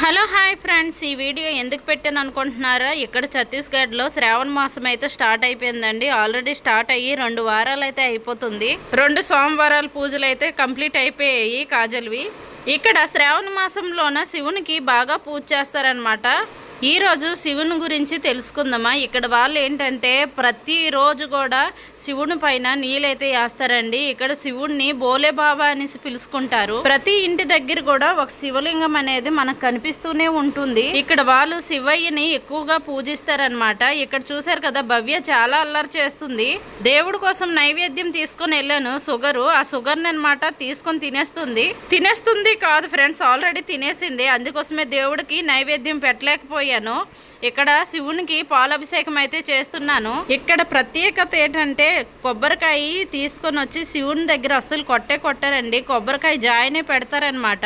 Hello hi friends. ఈ video ఎందుకు పెట్టాను అనుకుంటున్నారా? ఇక్కడ ఛత్తీస్గఢ్లో శ్రావణ మాసం అయితే స్టార్ట్ అయిపోయిందండి. ఆల్రెడీ స్టార్ట్ అయ్యి రెండు వారాలు అయితే అయిపోతుంది. రెండు సోమవారాల పూజలు అయితే కంప్లీట్ అయిపోయాయి కాజల్వి. ఇక్కడ శ్రావణ మాసంలోన శివునికి బాగా పూజ చేస్తారనమాట ఈ రోజు శివుని గురించి తెలుసుకుందామా. ఇక్కడ వాళ్ళు ఏంటంటే ప్రతిరోజు కూడా శివుని పైన నీళ్ళైతే వేస్తారండి. ఇక్కడ శివుణ్ణి బోలే బాబా అనేసి పిలుచుకుంటారు. ప్రతి ఇంటి దగ్గర కూడా ఒక శివలింగం అనేది మనకు కనిపిస్తూనే ఉంటుంది. ఇక్కడ వాళ్ళు శివయ్యని ఎక్కువగా పూజిస్తారనమాట ఇక్కడ చూసారు కదా భవ్య చాలా అల్లరి చేస్తుంది. దేవుడి కోసం నైవేద్యం తీసుకొని వెళ్ళాను. షుగరు ఆ షుగర్ అనమాట తీసుకొని తినేస్తుంది. తినేస్తుంది కాదు ఫ్రెండ్స్ ఆల్రెడీ తినేసింది. అందుకోసమే దేవుడికి నైవేద్యం పెట్టలేకపోయాను. ఇక్కడ శివునికి పాలాభిషేకం అయితే చేస్తున్నాను. ఇక్కడ ప్రత్యేకత ఏంటంటే కొబ్బరికాయ తీసుకొని వచ్చి శివుని దగ్గర అస్సలు కొట్టే కొట్టారండి. కొబ్బరికాయ జాయినే పెడతారనమాట.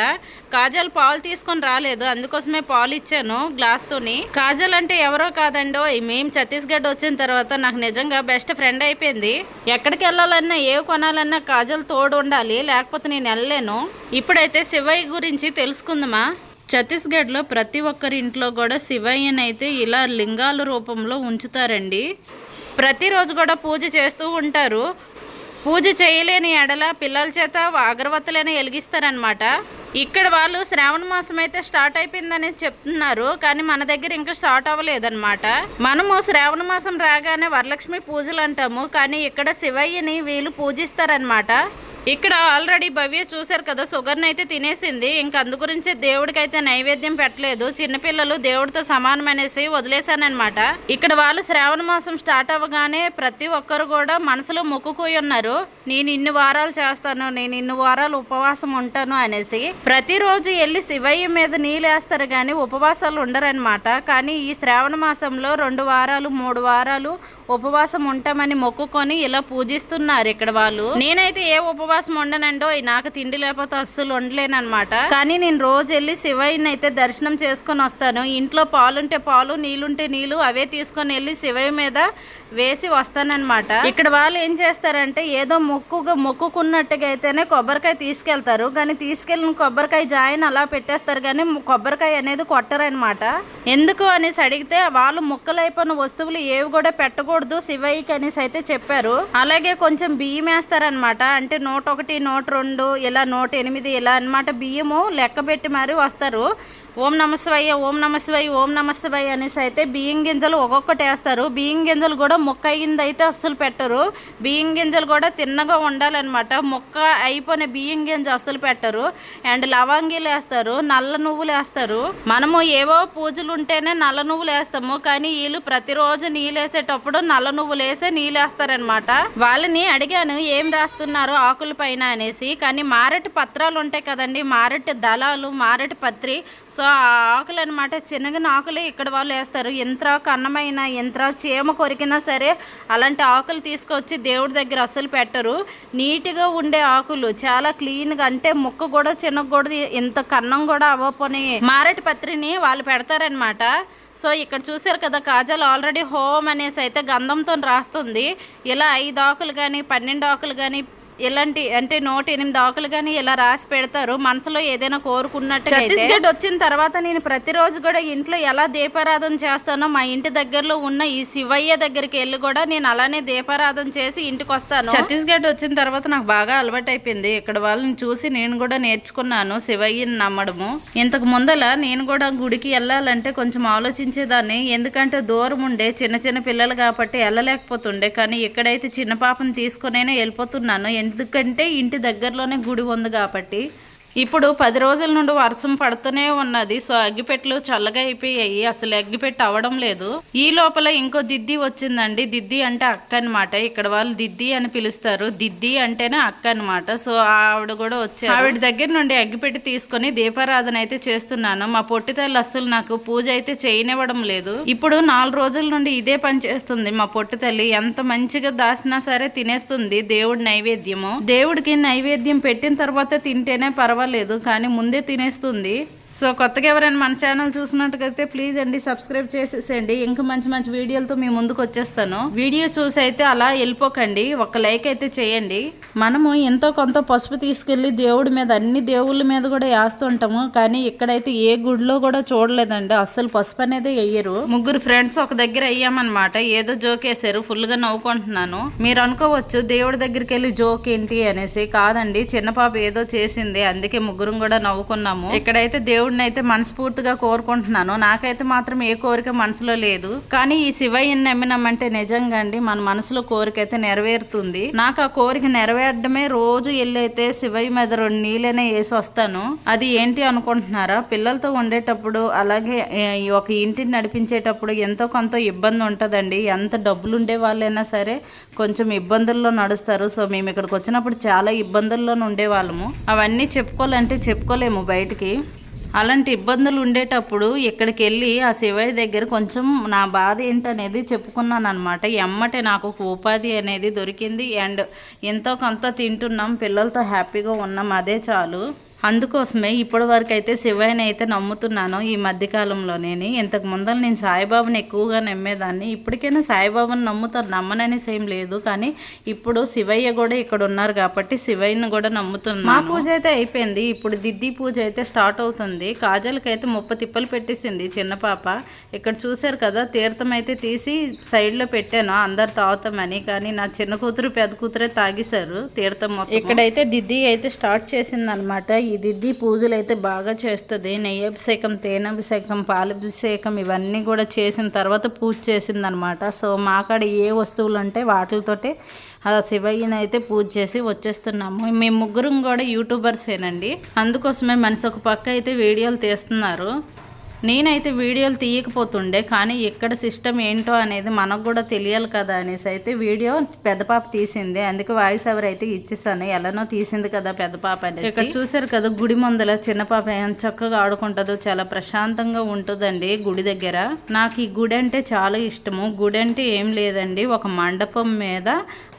కాజల్ పాలు తీసుకొని రాలేదు. అందుకోసమే పాలు ఇచ్చాను గ్లాస్ తోని కాజల్ అంటే ఎవరో కాదండో మేము ఛత్తీస్గఢ్ వచ్చిన తర్వాత నాకు నిజంగా బెస్ట్ ఫ్రెండ్ అయిపోయింది. ఎక్కడికి వెళ్ళాలన్నా ఏ కొనాలన్నా కాజల్ తోడు ఉండాలి లేకపోతే నేను వెళ్ళలేను. ఇప్పుడైతే శివయ్య గురించి తెలుసుకుందామా? ఛత్తీస్గఢ్లో ప్రతి ఒక్కరి ఇంట్లో కూడా శివయ్యనైతే ఇలా లింగాల రూపంలో ఉంచుతారండి. ప్రతిరోజు కూడా పూజ చేస్తూ ఉంటారు. పూజ చేయలేని ఎడల పిల్లల చేత అగరవత్తులైనా వెలిగిస్తారనమాట ఇక్కడ వాళ్ళు శ్రావణ మాసం అయితే స్టార్ట్ అయిపోయిందని చెప్తున్నారు. కానీ మన దగ్గర ఇంకా స్టార్ట్ అవ్వలేదన్నమాట. మనము శ్రావణ మాసం రాగానే వరలక్ష్మి పూజలు అంటాము కానీ ఇక్కడ శివయ్యని వీళ్ళు పూజిస్తారనమాట ఇక్కడ ఆల్రెడీ భవ్య చూశారు కదా షుగర్ని అయితే తినేసింది. ఇంకా అందు గురించి దేవుడికైతే నైవేద్యం పెట్టలేదు. చిన్నపిల్లలు దేవుడితో సమానం అనేసి వదిలేశానమాట ఇక్కడ వాళ్ళు శ్రావణ మాసం స్టార్ట్ అవ్వగానే ప్రతి ఒక్కరు కూడా మనసులో మొక్కుకోయి ఉన్నారు. నేను ఇన్ని వారాలు చేస్తాను నేను ఇన్ని వారాలు ఉపవాసం ఉంటాను అనేసి. ప్రతిరోజు వెళ్ళి శివయ్య మీద నీళ్ళేస్తారు కానీ ఉపవాసాలు ఉండరనమాట కానీ ఈ శ్రావణ మాసంలో రెండు వారాలు మూడు వారాలు ఉపవాసం ఉంటామని మొక్కుకొని ఇలా పూజిస్తున్నారు ఇక్కడ వాళ్ళు. నేనైతే ఏ ఉపవాసం ఉండనండో నాకు తిండి లేకపోతే అస్సలు ఉండలేనమాట కానీ నేను రోజు వెళ్ళి శివయ్యని అయితే దర్శనం చేసుకొని వస్తాను. ఇంట్లో పాలుంటే పాలు నీళ్ళుంటే నీళ్ళు అవే తీసుకొని వెళ్ళి శివయ్య మీద వేసి వస్తానన్నమాట. ఇక్కడ వాళ్ళు ఏం చేస్తారంటే ఏదో మొక్కుగా మొక్కుకున్నట్టుగా అయితేనే కొబ్బరికాయ తీసుకెళ్తారు. కానీ తీసుకెళ్ళిన కొబ్బరికాయ జాయిన్ అలా పెట్టేస్తారు. కానీ కొబ్బరికాయ అనేది కొట్టరనమాట ఎందుకు అనేసి అడిగితే వాళ్ళు ముక్కలైపోయిన వస్తువులు ఏవి కూడా పెట్టకూడదు శివయ్యకి అనేసి అయితే చెప్పారు. అలాగే కొంచెం బియ్యం వేస్తారనమాట అంటే నూట ఒకటి నూట రెండు ఇలా నూట ఎనిమిది ఇలా అన్నమాట బియ్యము లెక్క పెట్టి మరీ వస్తారు. ఓం నమస్వయ్య ఓం నమస్వయ్య ఓం నమస్వయ్య అనేసి అయితే బియ్యం గింజలు ఒక్కొక్కటి వేస్తారు. బియ్యం గింజలు కూడా మొక్క అయింది అయితే అస్సలు పెట్టరు. బియ్యం గింజలు కూడా తిన్నగా ఉండాలన్నమాట. మొక్క అయిపోయిన బియ్యం గింజ అస్సలు పెట్టరు. అండ్ లవంగీలు వేస్తారు నల్ల నువ్వులు వేస్తారు. మనము ఏవో పూజలు ఉంటేనే నల్ల నువ్వులు వేస్తాము. కానీ వీళ్ళు ప్రతిరోజు నీళ్ళు వేసేటప్పుడు నల్ల నువ్వులు వేసే నీళ్ళు వేస్తారనమాట వాళ్ళని అడిగాను ఏం రాస్తున్నారు ఆకుల పైన? అనేసి. కానీ మారటి పత్రాలు ఉంటాయి కదండి మారటి దళాలు మారటి పత్రి. సో ఆకులు అనమాట చిన్నగిన ఆకులు ఇక్కడ వాళ్ళు వేస్తారు. ఎంత కన్నమైన ఎంత చీమ కొరికినా సరే అలాంటి ఆకులు తీసుకొచ్చి దేవుడి దగ్గర అస్సలు పెట్టరు. నీట్గా ఉండే ఆకులు చాలా క్లీన్గా అంటే ముక్క కూడా చిన్నకూడదు ఇంత కన్నం కూడా అవ్వపోని మారటి పత్రిని వాళ్ళు పెడతారనమాట. సో ఇక్కడ చూసారు కదా కాజల్ ఆల్రెడీ హోమ్ అనేసి అయితే గంధంతో రాస్తుంది. ఇలా ఐదు ఆకులు కానీ పన్నెండు ఆకులు కానీ ఇలాంటి అంటే నూట ఎనిమిది ఆకులు కానీ ఇలా రాసి పెడతారు? మనసులో ఏదైనా కోరుకున్నట్టు ఛత్తీస్గఢ్ వచ్చిన తర్వాత నేను ప్రతిరోజు కూడా ఇంట్లో ఎలా దీపారాధన చేస్తానో మా ఇంటి దగ్గరలో ఉన్న ఈ శివయ్య దగ్గరికి వెళ్ళి కూడా నేను అలానే దీపారాధన చేసి ఇంటికి వస్తాను. ఛత్తీస్గఢ్ వచ్చిన తర్వాత నాకు బాగా అలవాటు అయిపోయింది ఇక్కడ వాళ్ళని చూసి నేను కూడా నేర్చుకున్నాను శివయ్యని నమ్మడము. ఇంతకు ముందల నేను కూడా గుడికి వెళ్ళాలంటే కొంచెం ఆలోచించేదాన్ని. ఎందుకంటే దూరం ఉండే చిన్న చిన్న పిల్లలు కాబట్టి వెళ్ళలేకపోతుండే. కానీ ఇక్కడైతే చిన్న పాపను తీసుకునే వెళ్ళిపోతున్నాను. ఎందుకంటే ఇంటి దగ్గరలోనే గుడి ఉంది కాబట్టి ఇప్పుడు పది రోజుల నుండి వర్షం పడుతూనే ఉన్నది. సో అగ్గిపెట్టెలు చల్లగా అయిపోయాయి. అసలు అగ్గిపెట్టె అవ్వడం లేదు. ఈ లోపల ఇంకో దిద్ది వచ్చిందండి. దిద్ది అంటే అక్క అనమాట ఇక్కడ వాళ్ళు దిద్ది అని పిలుస్తారు. దిద్ది అంటేనే అక్క అనమాట సో ఆవిడ కూడా వచ్చారు. ఆవిడ దగ్గర నుండి అగ్గిపెట్టి తీసుకొని దీపారాధన అయితే చేస్తున్నాను. మా పొట్టితల్లి అసలు నాకు పూజ అయితే చేయనివ్వడం లేదు. ఇప్పుడు నాలుగు రోజుల నుండి ఇదే పని చేస్తుంది మా పొట్టితల్లి. ఎంత మంచిగా దాసినా సరే తినేస్తుంది దేవుడి నైవేద్యము. దేవుడికి నైవేద్యం పెట్టిన తర్వాత తింటేనే పర్వాలేదు. కానీ ముందే తినేస్తుంది. సో కొత్తగా ఎవరైనా మన ఛానల్ చూసినట్టుకైతే ప్లీజ్ అండి సబ్స్క్రైబ్ చేసేసేయండి. ఇంకా మంచి మంచి వీడియోలతో మీ ముందుకు వచ్చేస్తాను. వీడియో చూసి అయితే అలా వెళ్ళిపోకండి. ఒక లైక్ అయితే చేయండి. మనము ఎంతో కొంత పసుపు తీసుకెళ్ళి దేవుడి మీద అన్ని దేవుళ్ళ మీద కూడా వేస్తుంటాము కానీ ఇక్కడైతే ఏ గుడిలో కూడా చూడలేదండి. అస్సలు పసుపు అనేది వేయరు. ముగ్గురు ఫ్రెండ్స్ ఒక దగ్గర అయ్యామన్నమాట. ఏదో జోక్ వేసారు ఫుల్గా నవ్వుకుంటున్నాను. మీరు అనుకోవచ్చు దేవుడి దగ్గరికి వెళ్ళి జోక్ ఏంటి అనేసి. కాదండి చిన్న పాప ఏదో చేసింది. అందుకే ముగ్గురం కూడా నవ్వుకున్నాము. ఇక్కడైతే దేవుడిని అయితే మనస్ఫూర్తిగా కోరుకుంటున్నాను. నాకైతే మాత్రం ఏ కోరిక మనసులో లేదు. కానీ ఈ శివయ్యని నమ్మినామంటే నిజంగా అండి మన మనసులో కోరిక అయితే నెరవేరుతుంది. నాకు ఆ కోరిక నెరవేరడమే రోజు వెళ్ళైతే శివయ్య మీద రెండు నీళ్ళనే వేసి వస్తాను. అది ఏంటి అనుకుంటున్నారా? పిల్లలతో ఉండేటప్పుడు అలాగే ఒక ఇంటిని నడిపించేటప్పుడు ఎంతో కొంత ఇబ్బంది ఉంటుందండి. ఎంత డబ్బులు ఉండే వాళ్ళైనా సరే కొంచెం ఇబ్బందుల్లో నడుస్తారు. సో మేము ఇక్కడికి వచ్చినప్పుడు చాలా ఇబ్బందుల్లోనే ఉండేవాళ్ళము. అవన్నీ చెప్పుకోవాలంటే చెప్పుకోలేము బయటికి. అలాంటి ఇబ్బందులు ఉండేటప్పుడు ఇక్కడికి వెళ్ళి ఆ శివయ్య దగ్గర కొంచెం నా బాధ ఏంటనేది చెప్పుకున్నాను అనమాట ఎమ్మటే నాకు ఒక ఉపాధి అనేది దొరికింది. అండ్ ఎంతో కొంత తింటున్నాం. పిల్లలతో హ్యాపీగా ఉన్నాం. అదే చాలు. అందుకోసమే ఇప్పటి వరకు అయితే శివయ్యని అయితే నమ్ముతున్నాను ఈ మధ్యకాలంలోనే ఇంతకు ముందర నేను సాయిబాబాని ఎక్కువగా నమ్మేదాన్ని. ఇప్పటికైనా సాయిబాబాని నమ్ముతాను నమ్మననేసి ఏం లేదు. కానీ ఇప్పుడు శివయ్య కూడా ఇక్కడ ఉన్నారు కాబట్టి శివయ్యని కూడా నమ్ముతున్నాను. మా పూజ అయితే అయిపోయింది. ఇప్పుడు దిద్ది పూజ అయితే స్టార్ట్ అవుతుంది. కాజల్కి అయితే ముప్ప తిప్పలు పెట్టేసింది చిన్న పాప. ఇక్కడ చూశారు కదా తీర్థం అయితే తీసి సైడ్లో పెట్టాను అందరు తాగుతామని. కానీ నా చిన్న కూతురు పెద్ద కూతురే తాగేశారు తీర్థం మొత్తం ఇక్కడైతే దిద్ది అయితే స్టార్ట్ చేసింది అనమాట ఈ దిద్ది పూజలు అయితే బాగా చేస్తుంది. నెయ్యభిషేకం తేనభిషేకం పాలభిషేకం ఇవన్నీ కూడా చేసిన తర్వాత పూజ చేసింది అనమాట సో మా కాడ ఏ వస్తువులు ఉంటే వాటితోటే ఆ శివయ్యని అయితే పూజ చేసి వచ్చేస్తున్నాము. మేము ముగ్గురం కూడా యూట్యూబర్సేనండి. అందుకోసమే మనిషి ఒక పక్క అయితే వీడియోలు తీస్తున్నారు. నేనైతే వీడియోలు తీయకపోతుండే కానీ ఇక్కడ సిస్టమ్ ఏంటో అనేది మనకు కూడా తెలియాలి కదా అనేసి అయితే వీడియో పెద్ద పాప తీసింది. అందుకే వాయిస్ ఎవర్ అయితే ఇచ్చేసాను ఎలానో తీసింది కదా పెద్ద పాప అనేది ఇక్కడ చూసారు కదా గుడి ముందల చిన్న పాప చక్కగా ఆడుకుంటుందో చాలా ప్రశాంతంగా ఉంటుందండి గుడి దగ్గర. నాకు ఈ గుడి అంటే చాలా ఇష్టము. గుడి అంటే ఏం లేదండి. ఒక మండపం మీద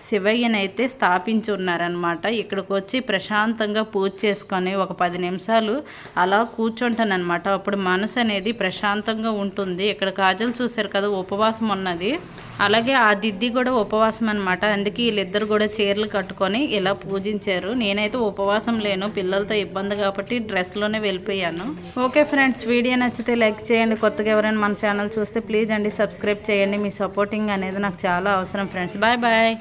శివయ్యనైతే స్థాపించి ఉన్నారనమాట ఇక్కడికి వచ్చి ప్రశాంతంగా పూజ చేసుకొని ఒక పది నిమిషాలు అలా కూర్చుంటానమాట అప్పుడు మనసు అనేది ప్రశాంతంగా ఉంటుంది. ఇక్కడ కాజల్ చూశారు కదా ఉపవాసం ఉన్నది. అలాగే ఆ దిద్ది కూడా ఉపవాసం అనమాట అందుకే వీళ్ళిద్దరు కూడా చీరలు కట్టుకొని ఇలా పూజించారు. నేనైతే ఉపవాసం లేను పిల్లలతో ఇబ్బంది కాబట్టి డ్రెస్లోనే వెళ్ళిపోయాను. ఓకే ఫ్రెండ్స్ వీడియో నచ్చితే లైక్ చేయండి. కొత్తగా ఎవరైనా మన ఛానల్ చూస్తే ప్లీజ్ అండి సబ్స్క్రైబ్ చేయండి. మీ సపోర్టింగ్ అనేది నాకు చాలా అవసరం ఫ్రెండ్స్. Bye bye.